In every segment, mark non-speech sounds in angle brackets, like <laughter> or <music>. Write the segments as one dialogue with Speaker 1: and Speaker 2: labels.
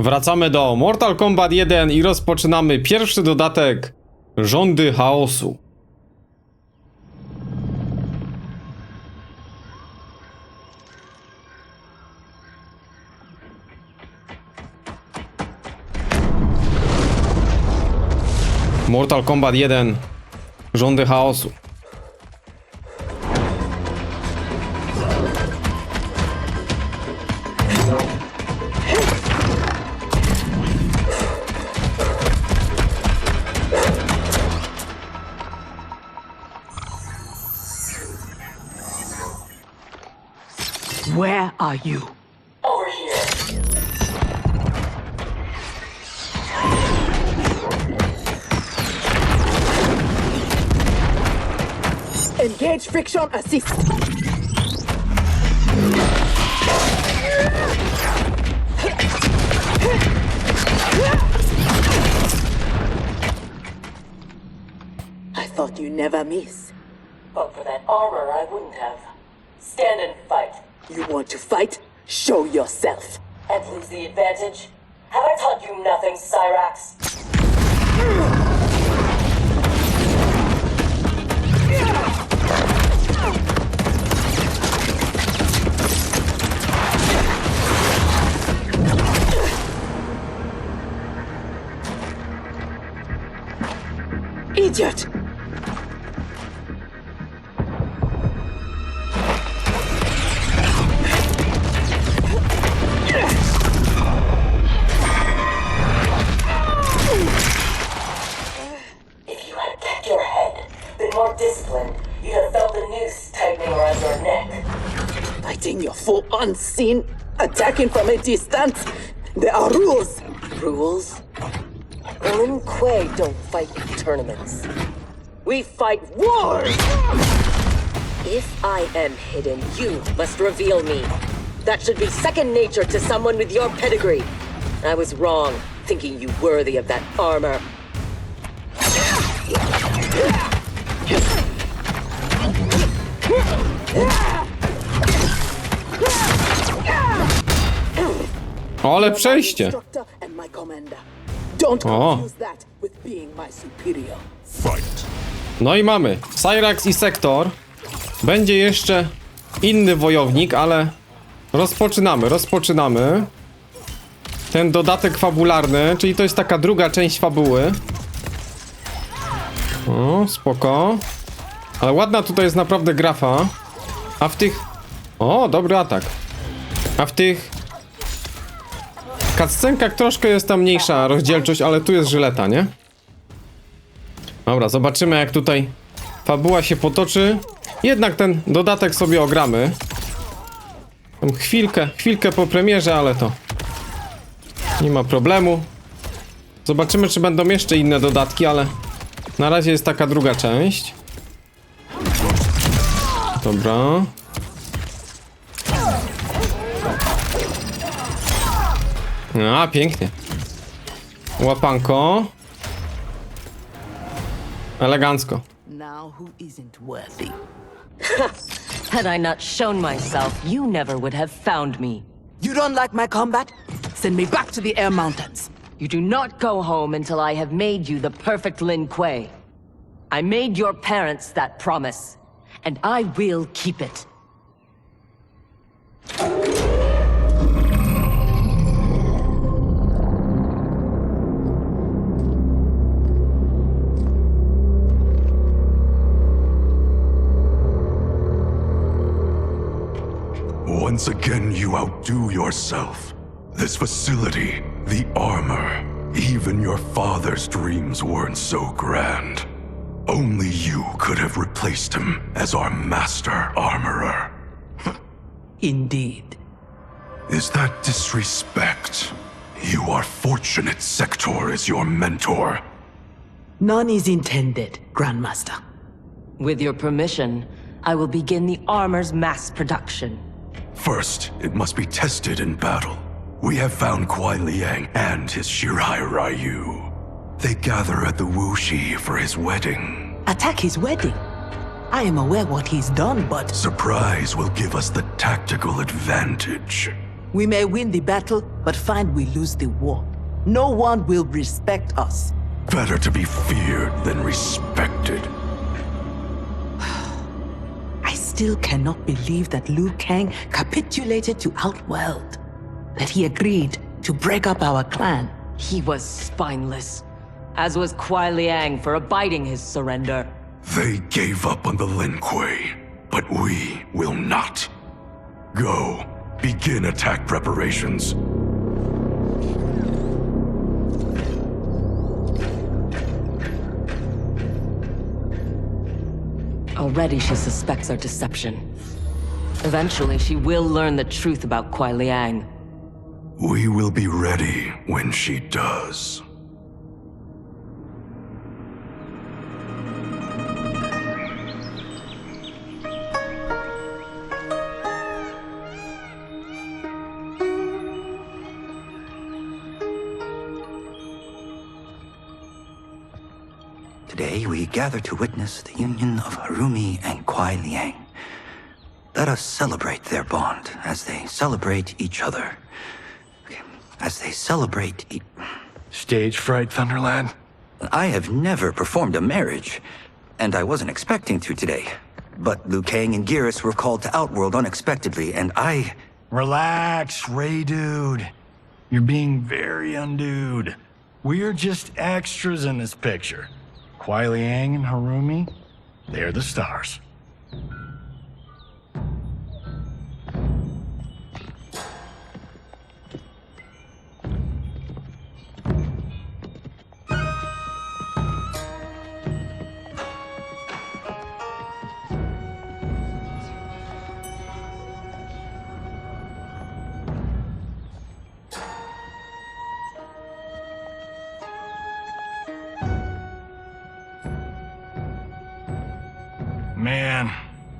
Speaker 1: Wracamy do Mortal Kombat 1 i rozpoczynamy pierwszy dodatek Rządy Chaosu. Mortal Kombat 1 Rządy Chaosu.
Speaker 2: Where are you?
Speaker 3: Over here.
Speaker 2: Engage friction assist. I thought you never miss.
Speaker 3: But for that armor, I wouldn't have. Stand and fight.
Speaker 2: You want to fight? Show yourself.
Speaker 3: And lose the advantage? Have I taught you nothing, Cyrax?
Speaker 2: Unseen, attacking from a distance. There are rules.
Speaker 3: Rules? Lin Kuei don't fight in tournaments. We fight wars! If I am hidden, you must reveal me. That should be second nature to someone with your pedigree. I was wrong, thinking you worthy of that armor.
Speaker 1: Ale przejście! O. No i mamy Cyrax i Sektor. Będzie jeszcze inny wojownik, ale rozpoczynamy, rozpoczynamy. Ten dodatek fabularny, czyli to jest taka druga część fabuły. O, spoko. Ale ładna tutaj jest naprawdę grafa. A w tych... O, dobry atak. A w tych... Cutscenkach troszkę jest tam mniejsza rozdzielczość, ale tu jest żyleta, nie? Dobra, zobaczymy jak tutaj fabuła się potoczy. Jednak ten dodatek sobie ogramy. Tam chwilkę, chwilkę po premierze, ale to nie ma problemu. Zobaczymy, czy będą jeszcze inne dodatki, ale na razie jest taka druga część. Dobra. A, pięknie. Łapanko. Elegancko.
Speaker 2: Now who isn't worthy?
Speaker 4: Had I not shown myself, you never would have found me.
Speaker 2: You don't like my combat? Send me back to the Air Mountains.
Speaker 4: You do not go home until I have made you the perfect Lin Kuei. I made your parents that promise, and I will keep it.
Speaker 5: Once again, you outdo yourself. This facility, the armor, even your father's dreams weren't so grand. Only you could have replaced him as our master armorer. <laughs>
Speaker 2: Indeed.
Speaker 5: Is that disrespect? You are fortunate Sector is your mentor.
Speaker 2: None is intended, Grandmaster.
Speaker 4: With your permission, I will begin the armor's mass production.
Speaker 5: First, it must be tested in battle. We have found Kuai Liang and his Shirai Ryu. They gather at the Wuxi for his wedding.
Speaker 2: Attack his wedding. I am aware what he's done, but
Speaker 5: Surprise will give us the tactical advantage.
Speaker 2: we may win the battle, But find we lose the war. No one will respect us.
Speaker 5: Better to be feared than respected.
Speaker 2: Still cannot believe that Liu Kang capitulated to Outworld. That he agreed to break up our clan.
Speaker 4: He was spineless, as was Kuai Liang for abiding his surrender.
Speaker 5: They gave up on the Lin Kuei, but we will not. Go, begin attack preparations.
Speaker 4: Already she suspects our deception. Eventually, she will learn the truth about Kuai Liang.
Speaker 5: We will be ready when she does.
Speaker 6: Gather to witness the union of Harumi and Kuai Liang. Let us celebrate their bond as they celebrate each other. Okay, As they celebrate e-
Speaker 7: Stage fright, Thunderlad?
Speaker 6: I have never performed a marriage, and I wasn't expecting to today. But Liu Kang and Geras were called to Outworld unexpectedly, and I...
Speaker 7: Relax, Ray dude. You're being very undude. We're just extras in this picture. Kuai Liang and Harumi, they're the stars.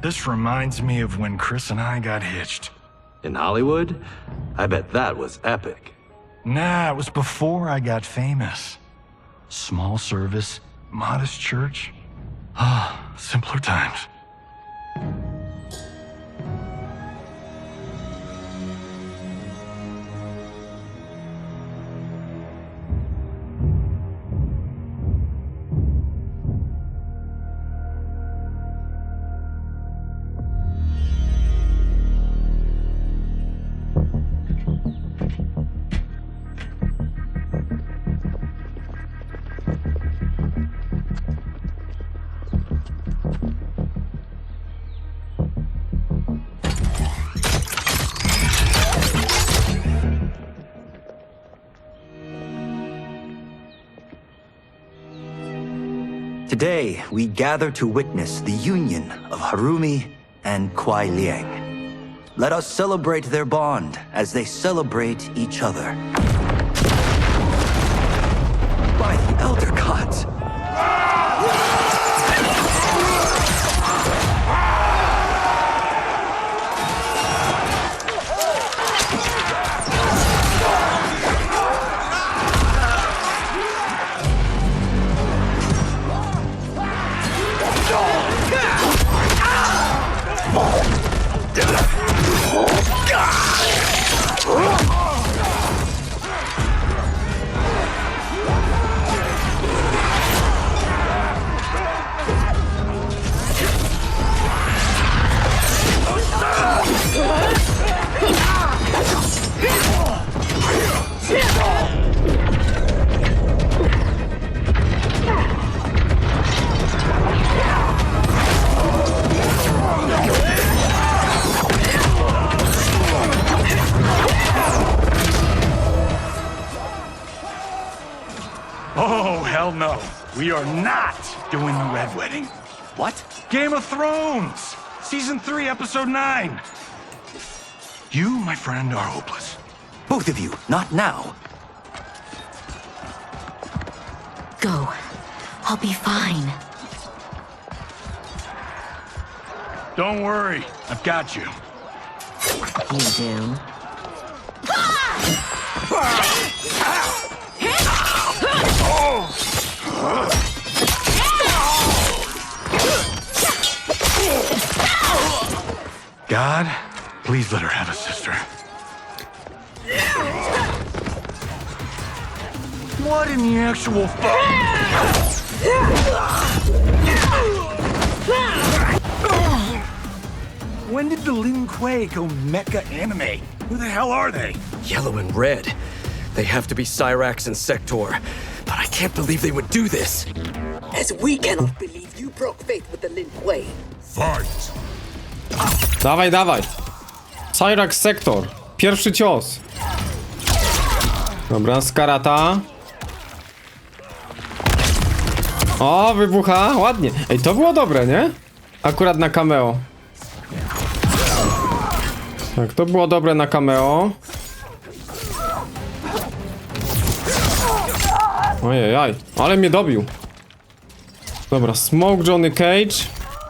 Speaker 7: This reminds me of when Chris and I got hitched.
Speaker 8: In Hollywood? I bet that was epic.
Speaker 7: Nah, it was before I got famous. Small service, modest church. Ah, simpler times.
Speaker 6: Today we gather to witness the union of Harumi and Kuai Liang. Let us celebrate their bond as they celebrate each other.
Speaker 7: We are not doing the Red Wedding.
Speaker 6: What?
Speaker 7: Game of Thrones! Season 3, Episode 9. You, my friend, are hopeless.
Speaker 6: Both of you, not now.
Speaker 9: Go. I'll be fine.
Speaker 7: Don't worry, I've got you.
Speaker 4: You do?
Speaker 7: God, please let her have a sister. What in the actual fuck? When did the Lin Kuei go mecha anime? Who the hell are they?
Speaker 10: Yellow and red. They have to be Cyrax and Sector. Can't believe they would do this.
Speaker 3: As we cannot believe you broke faith with the Lin Kuei.
Speaker 5: Fight!
Speaker 1: Dawaj, dawaj. Cyrax Sektor. Pierwszy cios. Dobra, skarata. O, wybucha. Ładnie. Ej, to było dobre, nie? Akurat na cameo. Tak, to było dobre na cameo. Ojej, ale mnie dobił. Dobra, Smoke Johnny Cage.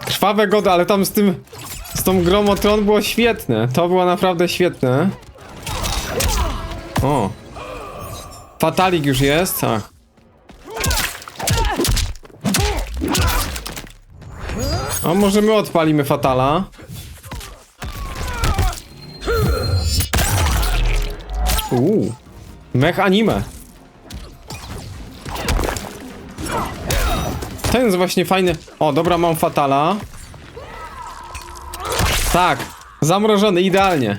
Speaker 1: Krwawe gody, ale tam z tym... Z tą Gromotron było świetne. To było naprawdę świetne. O. Fatalik już jest, tak. A może my odpalimy Fatala? Uuu. Mech anime. Ten jest właśnie fajny. O, dobra, mam Fatala. Tak, zamrożony, idealnie.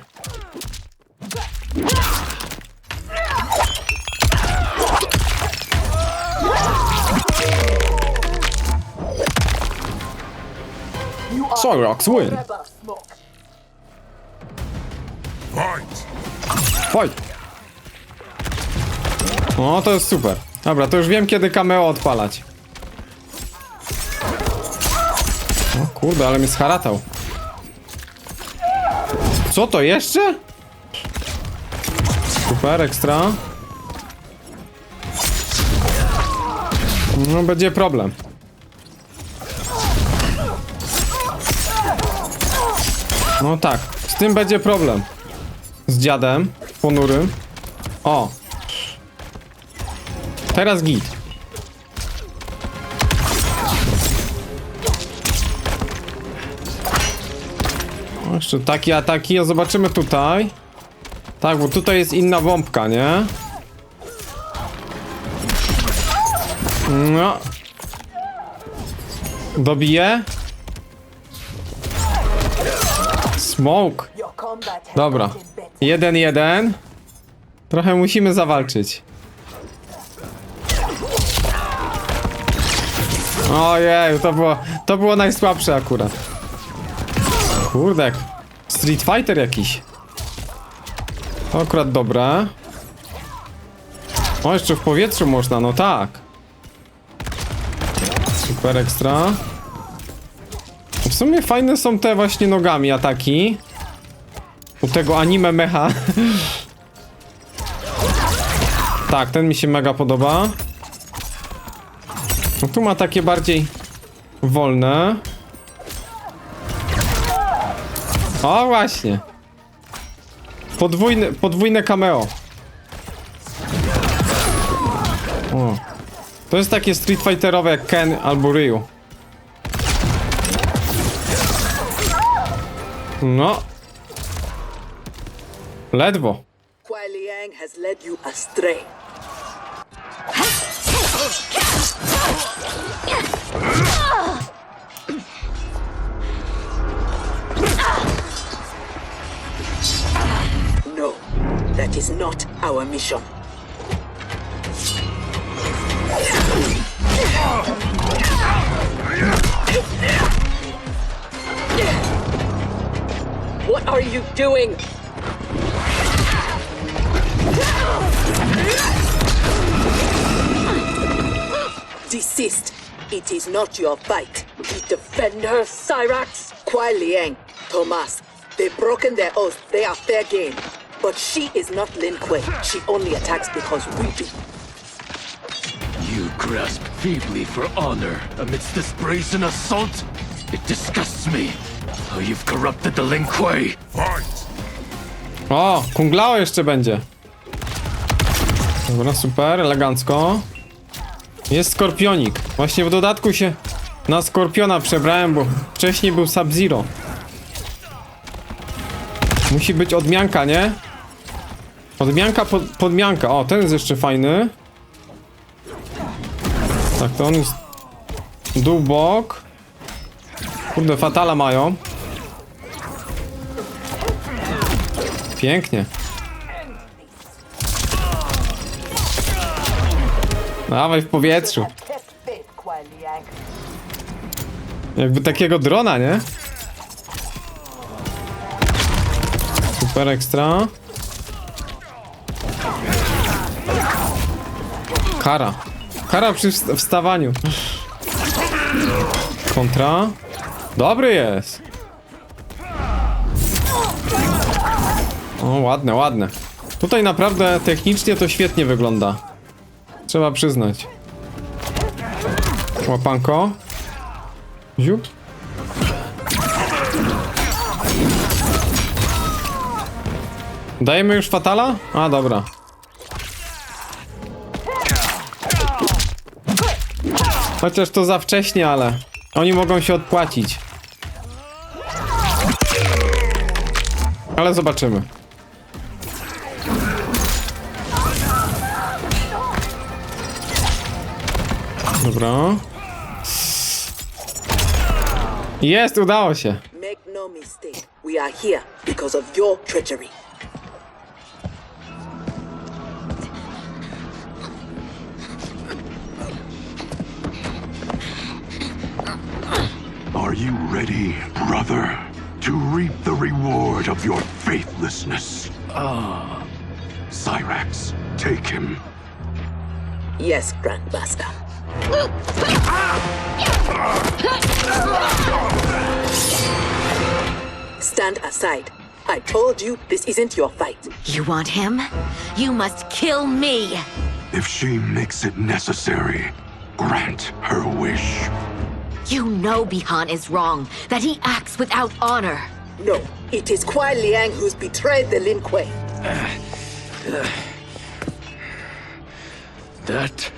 Speaker 1: Cyrax win.
Speaker 5: Fight!
Speaker 1: Fight. O, to jest super. Dobra, to już wiem kiedy cameo odpalać. Kurde, ale mnie scharatał. Co to jeszcze? Super, ekstra. No, będzie problem. No tak, z tym będzie problem. Z dziadem, ponurym. O. Teraz git. Jeszcze takie ataki, a zobaczymy tutaj. Tak, bo tutaj jest inna bombka, nie? No. Dobiję. Smoke. Dobra. Jeden, jeden. Trochę musimy zawalczyć. Ojej, to było, to było najsłabsze akurat. Kurde, Street Fighter jakiś. To akurat dobre. O, jeszcze w powietrzu można, no tak. Super ekstra. W sumie fajne są te właśnie nogami ataki. U tego anime mecha. <laughs> tak, ten mi się mega podoba. No tu ma takie bardziej wolne. O właśnie. Podwójne, podwójne cameo. O. To jest takie Street Fighterowe jak Ken albo Ryu. No. Ledwo.
Speaker 3: Kuai Liang has led you astray. Not our mission. What are you doing? Desist. It is not your fight. We defend her, Cyrax. Kuai Liang, Thomas. They've broken their oath. They are fair game. But she is not Lin Kuei. She only attacks because we do.
Speaker 10: You grasp feebly for honor amidst this brazen assault? It disgusts me how you've corrupted the Lin Kuei.
Speaker 5: Fight!
Speaker 1: O, kunglao jeszcze będzie. Dobra, super, elegancko. Jest skorpionik. Właśnie w dodatku się na skorpiona przebrałem, bo wcześniej był Sub-Zero. Musi być odmianka, nie? Odmianka, pod, podmianka. O, ten jest jeszcze fajny. Tak, to on jest dół, bok. Kurde, fatala mają. Pięknie. Dawaj w powietrzu. Jakby takiego drona, nie? Super ekstra. Kara. Kara przy wst- wstawaniu. Kontra. Dobry jest. O, ładne, ładne. Tutaj naprawdę technicznie to świetnie wygląda. Trzeba przyznać. Łapanko. Ziup. Dajemy już fatala? A, dobra. Chociaż to za wcześnie, ale oni mogą się odpłacić. Ale zobaczymy. Dobra. Jest, udało się.
Speaker 2: Make no mistake. We are here because of your treachery.
Speaker 5: Are you ready, brother, to reap the reward of your faithlessness? Ah. Cyrax, take him.
Speaker 2: Yes, Grandmaster. Stand aside. I told you this isn't your fight.
Speaker 9: You want him? You must kill me!
Speaker 5: If she makes it necessary, grant her wish.
Speaker 9: You know Bihan is wrong, that he acts without honor.
Speaker 2: No, it is Kuai Liang who's betrayed the Lin Kuei. <sighs>
Speaker 10: That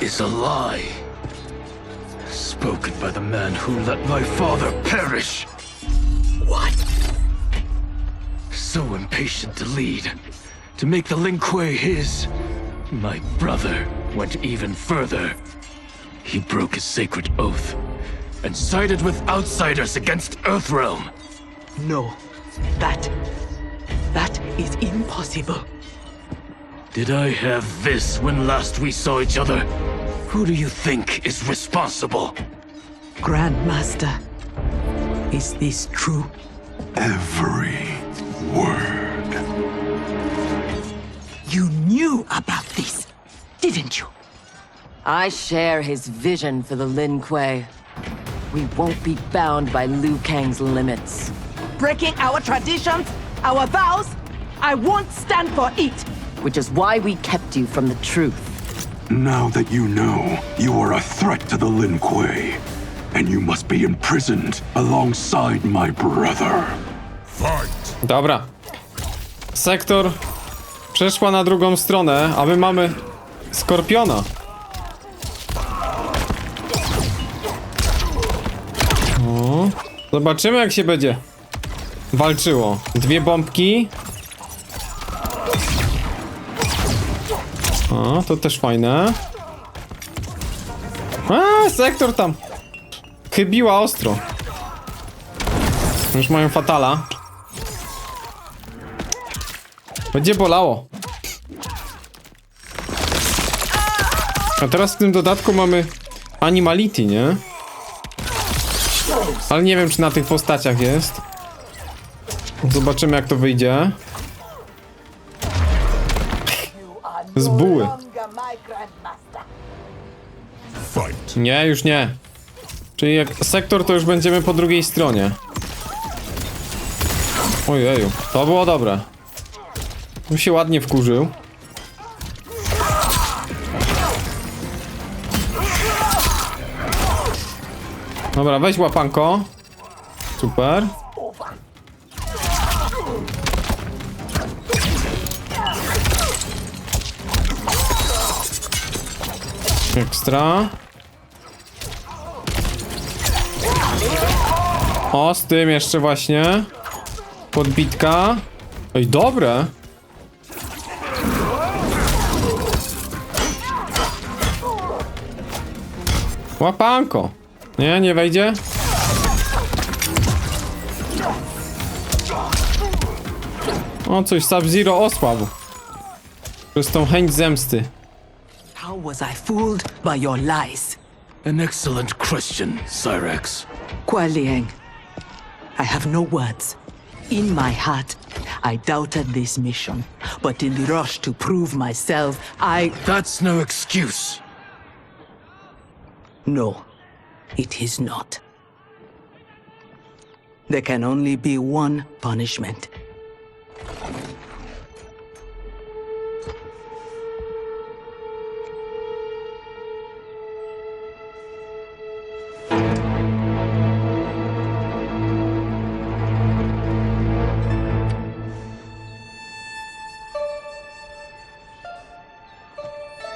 Speaker 10: is a lie. Spoken by the man who let my father perish.
Speaker 2: What?
Speaker 10: So impatient to lead, to make the Lin Kuei his. My brother went even further. He broke his sacred oath and sided with outsiders against Earthrealm.
Speaker 2: No. That. That is impossible.
Speaker 10: Did I have this when last we saw each other? Who do you think is responsible?
Speaker 2: Grandmaster. Is this true?
Speaker 5: Every word.
Speaker 2: You knew about this, didn't you?
Speaker 4: I share his vision for the Lin Kuei. We won't be bound by Liu Kang's limits.
Speaker 2: Breaking our traditions, our vows, I won't stand for it.
Speaker 4: Which is why we kept you from the truth.
Speaker 5: Now that you know, you are a threat to the Lin Kuei, and you must be imprisoned alongside my brother. Fight!
Speaker 1: Dobra. Sektor przeszła na drugą stronę, a my mamy Skorpiona. Zobaczymy jak się będzie walczyło. Dwie bombki. O, to też fajne. A, sektor tam chybiła ostro. Już mają fatala. Będzie bolało. A teraz w tym dodatku mamy Animality, nie? Ale nie wiem, czy na tych postaciach jest. Zobaczymy, jak to wyjdzie. Z buły. Nie, już nie. Czyli jak sektor, to już będziemy po drugiej stronie. Ojeju, to było dobre. Tu się ładnie wkurzył. Dobra, weź łapanko. Super. Ekstra. O, z tym jeszcze właśnie. Podbitka. Ej, dobre. Łapanko. Nie, nie wejdzie? O, coś Sub-Zero osłabł. Przez tą chęć zemsty.
Speaker 2: How was I fooled by your lies?
Speaker 10: An excellent question, Cyrex.
Speaker 2: Kuai Liang, I have no words. In my heart, I doubted this mission, but in the rush to prove myself, I.
Speaker 10: That's no excuse.
Speaker 2: No, it is not. There can only be one punishment.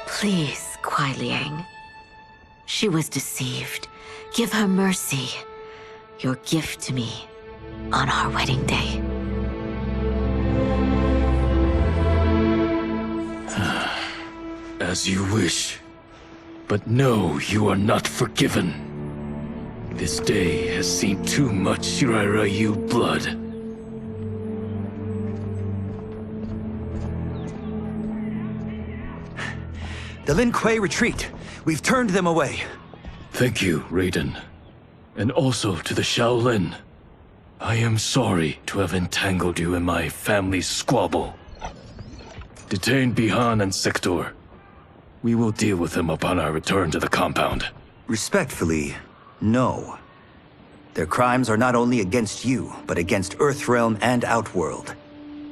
Speaker 9: Please, Kuai Liang. She was deceived. Give her mercy. Your gift to me on our wedding day. <sighs>
Speaker 10: As you wish. But no, you are not forgiven. This day has seen too much Shirairayu blood.
Speaker 6: The Lin Kuei retreat. We've turned them away.
Speaker 10: Thank you, Raiden. And also to the Shaolin. I am sorry to have entangled you in my family's squabble. Detain Bihan and Sektor. We will deal with them upon our return to the compound.
Speaker 6: Respectfully, no. Their crimes are not only against you, but against Earthrealm and Outworld.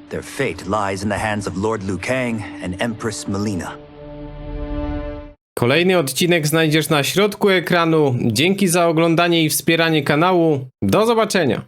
Speaker 6: Their fate lies in the hands of Lord Liu Kang and Empress Melina.
Speaker 1: Kolejny odcinek znajdziesz na środku ekranu. Dzięki za oglądanie i wspieranie kanału. Do zobaczenia.